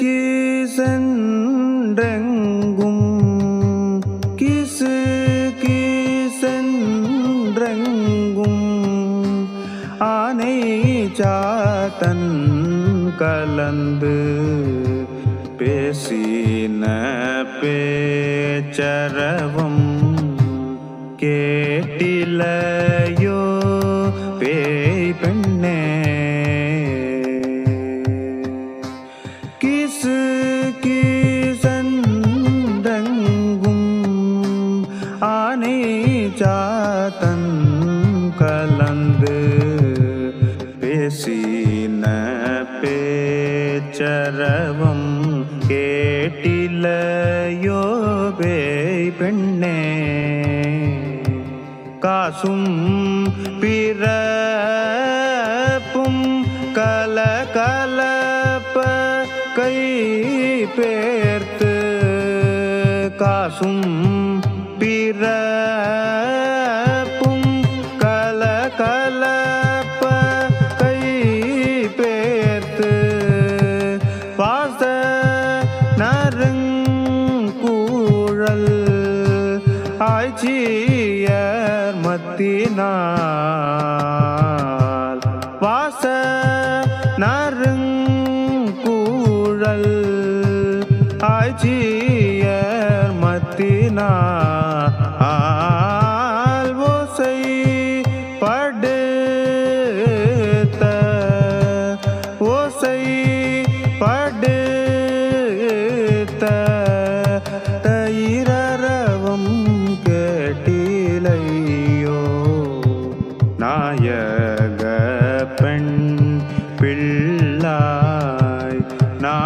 கீசென்றெங்கும் கிசு கீசென்றெங்கும் ஆனை சாத்தன் கலந்து பேசின பேச்சரவும் கிசு கீசந்தங்கும் ஆனை சாத்தன் கலந்து பேசின பேச்சரவம் கேட்டிலையோ பேய் பெண்ணே. காசும் பிற கை பேர்த்து காசும் பிறப்பும் கல கலப்ப கை பாச நறுங்கூழல் ஆய்ச்சியர் மத்தினால் நறுங்கூழல் ஆய்ச்சியர் மத்தினால்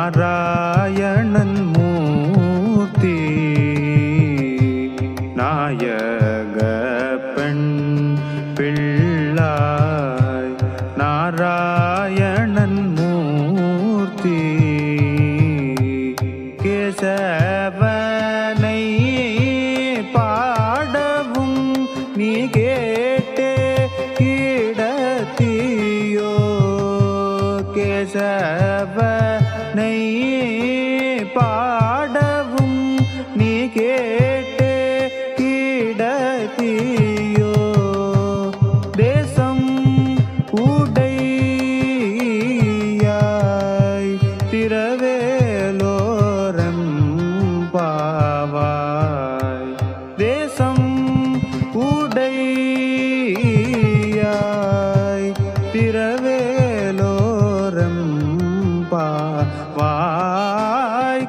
நாராயணன் மூர்த்தி நாயக பெண் பிள்ளாய் நாராயணன் மூர்த்தி கேசவனை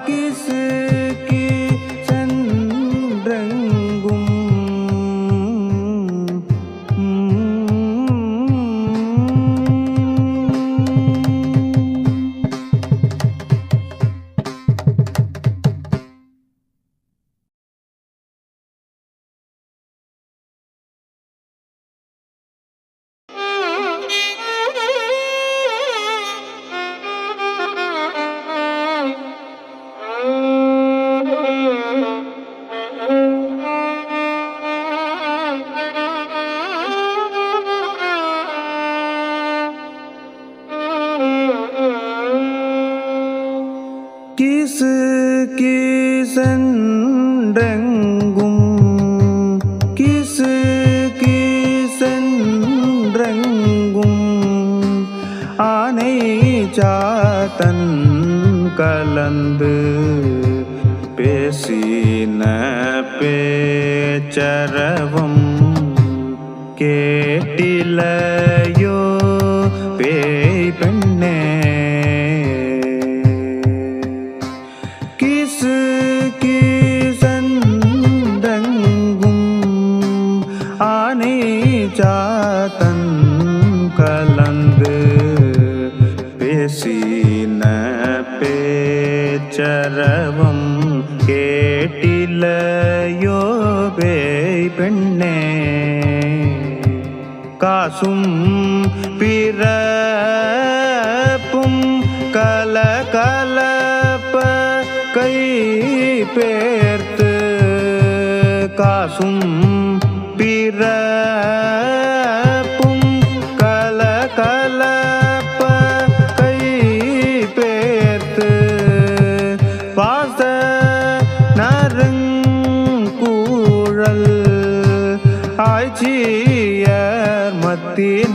किस கீசு கீசென்றெங்கும். கீசு கீசென்றெங்கும். ஆனை சாத்தன் கலந்து பேசின பேச்சரவம் கேட்டில சரவம் கேட்டிலையோ பேய் பெண்ணே. காசும் பிறப்பும் கல கலப்ப கை பேர்த்து. காசும் பிற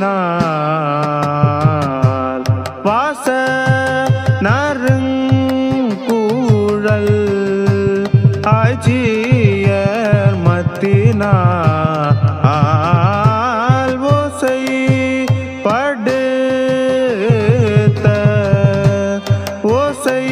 நாள் வாச நருங்கூழல் ஆட்சியர் மத்தினா ஓசை படுத்த ஓசை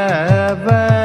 ever.